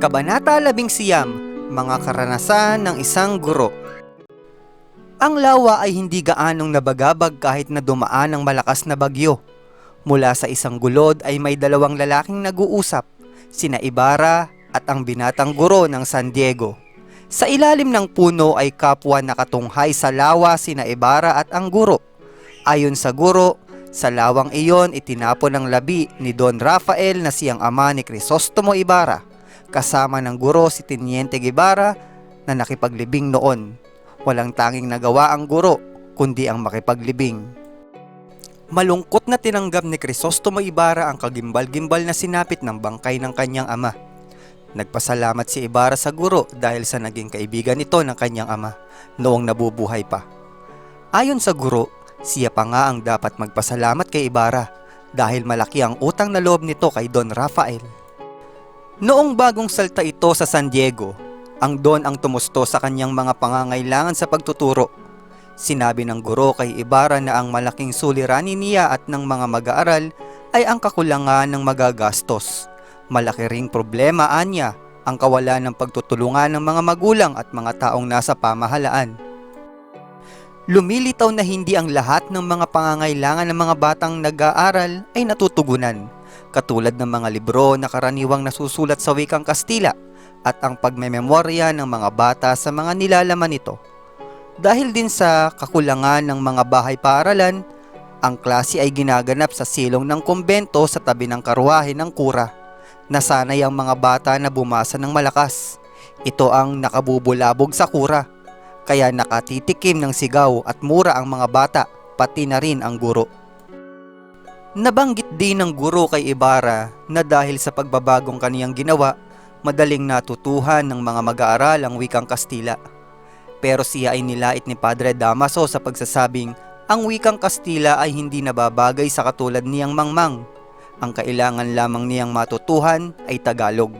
Kabanata 11 Mga karanasan ng isang guro Ang lawa ay hindi gaanong nabagabag kahit na dumaan ng malakas na bagyo. Mula sa isang gulod ay may dalawang lalaking nag-uusap, sina Ibarra at ang binatang guro ng San Diego. Sa ilalim ng puno ay kapwa nakatunghay sa lawa sina Ibarra at ang guro. Ayon sa guro, sa lawang iyon itinapon ng labi ni Don Rafael na siyang ama ni Crisostomo Ibarra kasama ng guro si Teniente Guevara na nakipaglibing noon. Walang tanging nagawa ang guro kundi ang makipaglibing. Malungkot na tinanggap ni Crisostomo Ibarra ang kagimbal-gimbal na sinapit ng bangkay ng kanyang ama. Nagpasalamat si Ibarra sa guro dahil sa naging kaibigan nito ng kanyang ama noong nabubuhay pa. Ayon sa guro, siya pa nga ang dapat magpasalamat kay Ibarra dahil malaki ang utang na loob nito kay Don Rafael. Noong bagong salta ito sa San Diego, ang Don ang tumusto sa kanyang mga pangangailangan sa pagtuturo. Sinabi ng guro kay Ibarra na ang malaking suliranin niya at ng mga mag-aaral ay ang kakulangan ng magagastos. Malaki ring problema anya ang kawalan ng pagtutulungan ng mga magulang at mga taong nasa pamahalaan. Lumilitaw na hindi ang lahat ng mga pangangailangan ng mga batang nag-aaral ay natutugunan katulad ng mga libro na karaniwang nasusulat sa wikang Kastila at ang pagmememorya ng mga bata sa mga nilalaman nito. Dahil din sa kakulangan ng mga bahay paaralan, ang klase ay ginaganap sa silong ng kumbento sa tabi ng karwahe ng kura. Nasanay ang mga bata na bumasa ng malakas. Ito ang nakabubulabog sa kura. Kaya nakatitikim ng sigaw at mura ang mga bata, pati na rin ang guro. Nabanggit din ng guro kay Ibarra na dahil sa pagbabagong kaniyang ginawa, madaling natutuhan ng mga mag-aaral ang wikang Kastila. Pero siya ay nilait ni Padre Damaso sa pagsasabing ang wikang Kastila ay hindi nababagay sa katulad niyang mangmang. Ang kailangan lamang niyang matutuhan ay Tagalog.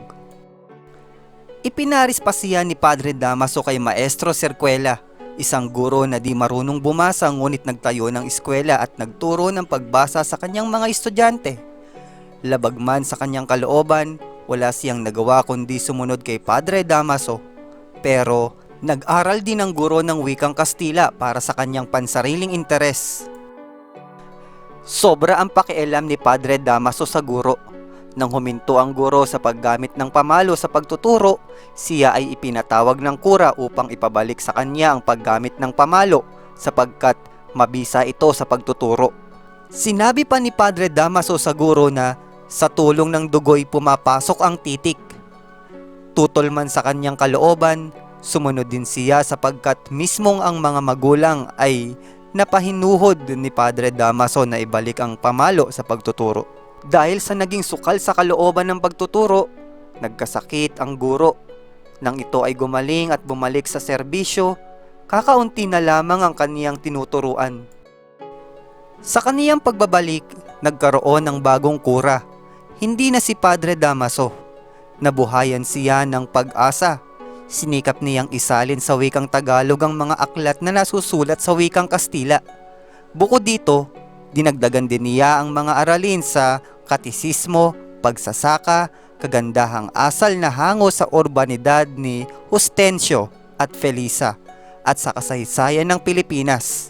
Ipinaris pa siya ni Padre Damaso kay Maestro Sercuela Isang guro na di marunong bumasa ngunit nagtayo ng eskwela at nagturo ng pagbasa sa kanyang mga estudyante. Labag man sa kanyang kalooban, wala siyang nagawa kundi sumunod kay Padre Damaso. Pero nag-aral din ang guro ng wikang Kastila para sa kanyang pansariling interes. Sobra ang pakialam ni Padre Damaso sa guro. Nang huminto ang guro sa paggamit ng pamalo sa pagtuturo, siya ay ipinatawag ng kura upang ipabalik sa kanya ang paggamit ng pamalo sapagkat mabisa ito sa pagtuturo. Sinabi pa ni Padre Damaso sa guro na sa tulong ng dugoy pumapasok ang titik. Tutol man sa kanyang kalooban, sumunod din siya sapagkat mismong ang mga magulang ay napahinuhod ni Padre Damaso na ibalik ang pamalo sa pagtuturo. Dahil sa naging sukal sa kalooban ng pagtuturo, nagkasakit ang guro. Nang ito ay gumaling at bumalik sa serbisyo, kakaunti na lamang ang kaniyang tinuturuan. Sa kaniyang pagbabalik, nagkaroon ng bagong kura. Hindi na si Padre Damaso. Nabuhayan siya ng pag-asa. Sinikap niyang isalin sa wikang Tagalog ang mga aklat na nasusulat sa wikang Kastila. Bukod dito, dinagdagan din niya ang mga aralin sa katisismo, pagsasaka, kagandahang asal na hango sa urbanidad ni Justencio at Felisa at sa kasaysayan ng Pilipinas.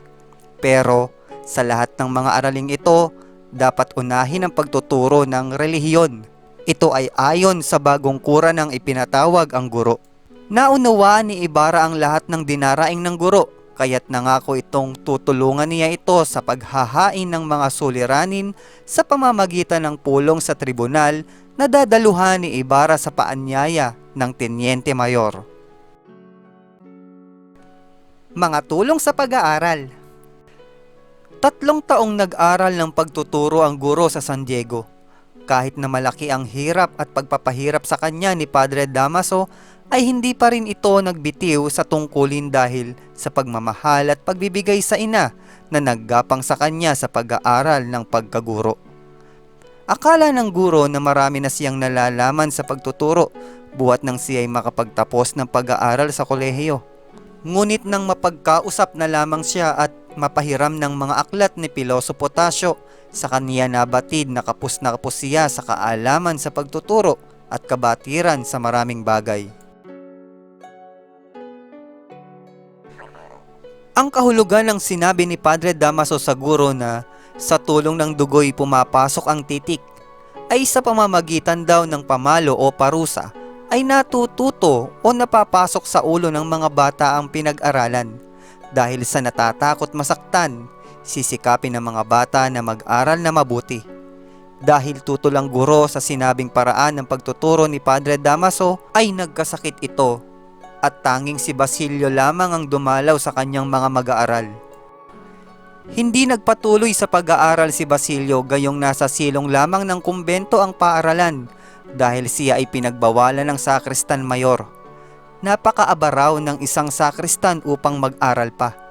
Pero sa lahat ng mga araling ito, dapat unahin ang pagtuturo ng relihiyon. Ito ay ayon sa bagong kura ng ipinatawag ang guro. Naunawa ni Ibarra ang lahat ng dinaraing ng guro kaya't nangako itong tutulungan niya ito sa paghahain ng mga suliranin sa pamamagitan ng pulong sa tribunal na dadaluhan ni Ibarra sa paanyaya ng Teniente Mayor. Mga tulong sa pag-aaral Tatlong taong nag-aral ng pagtuturo ang guro sa San Diego. Kahit na malaki ang hirap at pagpapahirap sa kanya ni Padre Damaso, ay hindi pa rin ito nagbitiw sa tungkulin dahil sa pagmamahal at pagbibigay sa ina na naggapang sa kanya sa pag-aaral ng pagkaguro. Akala ng guro na marami na siyang nalalaman sa pagtuturo buhat nang siya ay makapagtapos ng pag-aaral sa kolehiyo. Ngunit nang mapagkausap na lamang siya at mapahiram ng mga aklat ni Piloso Potasio, sa kaniya nabatid na kapus na kapus siya sa kaalaman sa pagtuturo at kabatiran sa maraming bagay. Ang kahulugan ng sinabi ni Padre Damaso sa guro na sa tulong ng dugo'y pumapasok ang titik ay sa pamamagitan daw ng pamalo o parusa ay natututo o napapasok sa ulo ng mga bata ang pinag-aralan. Dahil sa natatakot masaktan, sisikapin ng mga bata na mag-aral na mabuti. Dahil tutulang guro sa sinabing paraan ng pagtuturo ni Padre Damaso ay nagkasakit ito at tanging si Basilio lamang ang dumalaw sa kanyang mga mag-aaral. Hindi nagpatuloy sa pag-aaral si Basilio gayong nasa silong lamang ng kumbento ang paaralan dahil siya ay pinagbawalan ng sakristan mayor. Napakaaba raw ng isang sakristan upang mag-aral pa.